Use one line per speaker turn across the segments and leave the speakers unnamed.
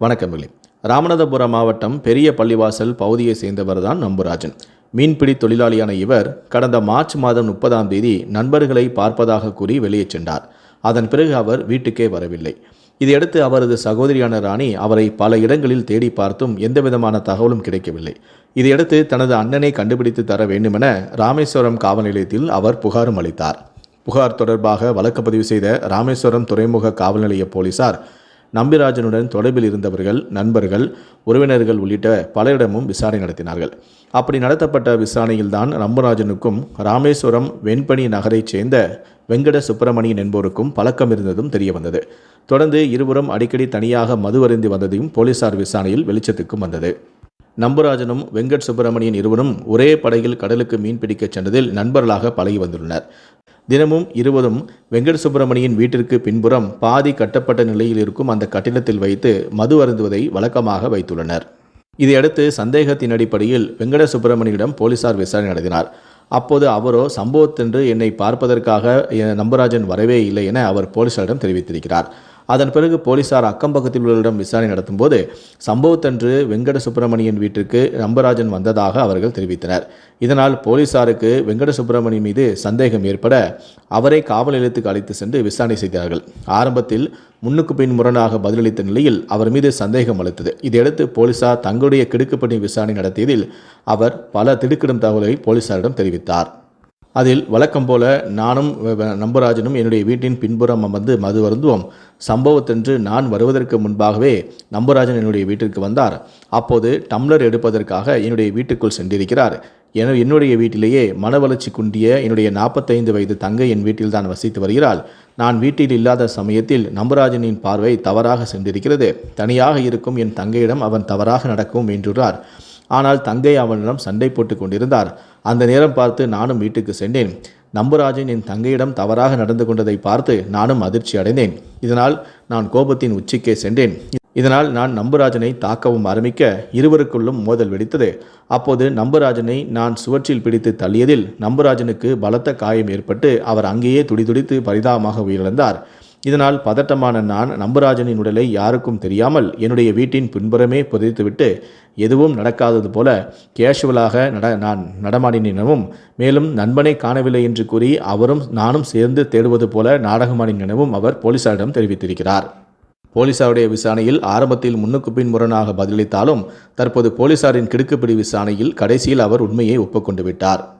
வணக்கமில்லை ராமநாதபுரம் மாவட்டம் பெரிய பள்ளிவாசல் பகுதியை சேர்ந்தவர் தான் நம்புராஜன். மீன்பிடி தொழிலாளியான இவர் கடந்த மார்ச் மாதம் முப்பதாம் தேதி நண்பர்களை பார்ப்பதாக கூறி வெளியே சென்றார். அதன் பிறகு அவர் வீட்டுக்கே வரவில்லை. இதையடுத்து அவரது சகோதரியான ராணி அவரை பல இடங்களில் தேடி பார்த்தும் எந்தவிதமான தகவலும் கிடைக்கவில்லை. இதையடுத்து தனது அண்ணனை கண்டுபிடித்து தர வேண்டுமென ராமேஸ்வரம் காவல் நிலையத்தில் அவர் புகாரும் அளித்தார். புகார் தொடர்பாக வழக்கு பதிவு செய்த ராமேஸ்வரம் துறைமுக காவல் நிலைய போலீசார் நம்பிராஜனுடன் தொடர்பில் இருந்தவர்கள் நண்பர்கள் உறவினர்கள் உள்ளிட்ட பலரிடமும் விசாரணை நடத்தினார்கள். அப்படி நடத்தப்பட்ட விசாரணையில்தான் நம்பராஜனுக்கும் ராமேஸ்வரம் வெண்பணி நகரைச் சேர்ந்த வெங்கட சுப்பிரமணியன் என்போருக்கும் பழக்கம் இருந்ததும் தெரிய வந்தது தொடர்ந்து இருவரும் அடிக்கடி தனியாக மது அருந்தி வந்ததையும் போலீசார் விசாரணையில் வெளிச்சத்துக்கும் வந்தது. நம்புராஜனும் வெங்கட் சுப்பிரமணியன் இருவரும் ஒரே படகில் கடலுக்கு மீன் பிடிக்கச் சென்றதில் நண்பர்களாக பழகி வந்துள்ளனர். தினமும் இருவரும் வெங்கட சுப்பிரமணியின் வீட்டிற்கு பின்புறம் பாதி கட்டப்பட்ட நிலையில் இருக்கும் அந்த கட்டிடத்தில் வைத்து மது அருந்துவதை வழக்கமாக வைத்துள்ளனர். இதையடுத்து சந்தேகத்தின் அடிப்படையில் வெங்கட சுப்பிரமணியிடம் போலீசார் விசாரணை நடத்தினார். அப்போது அவரோ சம்பவத்தென்று என்னை பார்ப்பதற்காக நம்பராஜன் வரவே இல்லை என அவர் போலீசாரிடம் தெரிவித்திருக்கிறார். அதன் பிறகு போலீசார் அக்கம் பக்கத்தில் உள்ளவரிடம் விசாரணை நடத்தும்போது சம்பவத்தன்று வெங்கட சுப்பிரமணியன் வீட்டிற்கு நம்பராஜன் வந்ததாக அவர்கள் தெரிவித்தனர். இதனால் போலீசாருக்கு வெங்கட சுப்பிரமணியன் மீது சந்தேகம் ஏற்பட அவரை காவல் நிலையத்துக்கு அழைத்து சென்று விசாரணை செய்தார்கள். ஆரம்பத்தில் முன்னுக்கு பின் முரணாக பதிலளித்த நிலையில் அவர் மீது சந்தேகம் அளித்தது இதையடுத்து போலீசார் தங்களுடைய கிடுக்குப்பணி விசாரணை நடத்தியதில் அவர் பல திடுக்கிடும் தகவலை போலீசாரிடம் தெரிவித்தார். அதில் வழக்கம் போல நானும் நம்பராஜனும் என்னுடைய வீட்டின் பின்புறம் அமர்ந்து மது வருந்துவோம். சம்பவத்தன்று நான் வருவதற்கு முன்பாகவே நம்பராஜன் என்னுடைய வீட்டிற்கு வந்தார். அப்போது டம்ளர் எடுப்பதற்காக என்னுடைய வீட்டுக்குள் சென்றிருக்கிறார். என என்னுடைய வீட்டிலேயே மனவளர்ச்சி குண்டிய என்னுடைய நாற்பத்தைந்து வயது தங்கை என் வீட்டில் தான் வசித்து வருகிறாள். நான் வீட்டில் இல்லாத சமயத்தில் நம்பராஜனின் பார்வை தவறாக சென்றிருக்கிறது. தனியாக இருக்கும் என் தங்கையிடம் அவன் தவறாக நடக்கும் என்றுள்ளார் ஆனால் தங்கை அவனிடம் சண்டை போட்டு கொண்டிருந்தார். அந்த நேரம் பார்த்து நானும் வீட்டுக்கு சென்றேன். நம்புராஜன் என் தங்கையிடம் தவறாக நடந்து கொண்டதை பார்த்து நானும் அதிர்ச்சி அடைந்தேன். இதனால் நான் கோபத்தின் உச்சிக்கே சென்றேன். இதனால் நான் நம்புராஜனை தாக்கவும் ஆரம்பிக்க இருவருக்குள்ளும் மோதல் வெடித்தது. அப்போது நம்புராஜனை நான் சுவற்றில் பிடித்து தள்ளியதில் நம்புராஜனுக்கு பலத்த காயம் ஏற்பட்டு அவர் அங்கேயே துடிதுடித்து பரிதாபமாக உயிரிழந்தார். இதனால் பதட்டமான நான் நம்புராஜனின் உடலை யாருக்கும் தெரியாமல் என்னுடைய வீட்டின் பின்புறமே புதைத்துவிட்டு எதுவும் நடக்காதது போல கேஷுவலாக நட நான் நடமாடினவும் மேலும் நண்பனை காணவில்லை என்று கூறி அவரும் நானும் சேர்ந்து தேடுவது போல நாடகமாடினவும் அவர் போலீசாரிடம் தெரிவித்திருக்கிறார். போலீசாருடைய விசாரணையில் ஆரம்பத்தில் முன்னுக்கு பின் முரணாக பதிலளித்தாலும் தற்போது போலீசாரின் கிடுக்குப்பிடி விசாரணையில் கடைசியில் அவர் உண்மையை ஒப்புக்கொண்டு விட்டார்.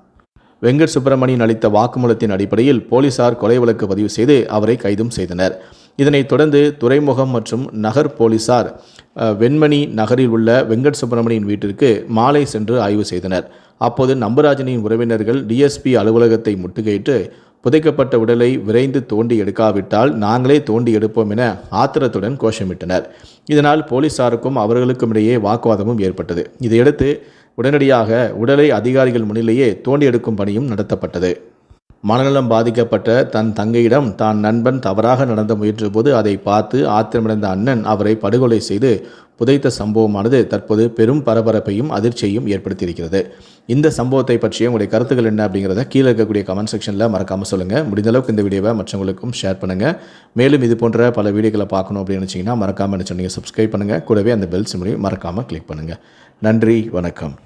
வெங்கட் சுப்பிரமணியன் அளித்த வாக்குமூலத்தின் அடிப்படையில் போலீசார் கொலை வழக்கு பதிவு செய்து அவரை கைதும் செய்தனர். இதனைத் தொடர்ந்து துறைமுகம் மற்றும் நகர் போலீசார் வெண்மணி நகரில் உள்ள வெங்கட் சுப்பிரமணியின் வீட்டிற்கு மாலை சென்று ஆய்வு செய்தனர். அப்போது நம்பராஜனின் உறவினர்கள் டிஎஸ்பி அலுவலகத்தை முட்டுகையிட்டு புதைக்கப்பட்ட உடலை விரைந்து தோண்டி எடுக்காவிட்டால் நாங்களே தோண்டி எடுப்போம் என ஆத்திரத்துடன் கோஷமிட்டனர். இதனால் போலீசாருக்கும் அவர்களுக்கும் இடையே வாக்குவாதமும் ஏற்பட்டது. இதையடுத்து உடனடியாக உடலை அதிகாரிகள் முன்னிலேயே தோண்டி எடுக்கும் பணியும் நடத்தப்பட்டது. மனநலம் பாதிக்கப்பட்ட தன் தங்கையிடம் தான் நண்பன் தவறாக நடந்த முயன்றபோது அதை பார்த்து ஆத்திரமடைந்த அண்ணன் அவரை படுகொலை செய்து புதைத்த சம்பவமானது தற்போது பெரும் பரபரப்பையும் அதிர்ச்சியையும் ஏற்படுத்தியிருக்கிறது. இந்த சம்பவத்தை பற்றிய உங்களுடைய கருத்துக்கள் என்ன அப்படிங்கிறத கீழே இருக்கக்கூடிய கமெண்ட் செக்ஷனில் மறக்காமல் சொல்லுங்கள் முடிந்தளவுக்கு இந்த வீடியோவை மற்றவங்களுக்கும் ஷேர் பண்ணுங்கள் மேலும் இது போன்ற பல வீடியோக்களை பார்க்கணும் அப்படின்னு நினச்சிங்கன்னா மறக்காமல் என்ன சொன்னீங்க சப்ஸ்கிரைப் பண்ணுங்கள் கூடவே அந்த பெல் சிம்லையும் மறக்காமல் கிளிக் பண்ணுங்கள் நன்றி வணக்கம்.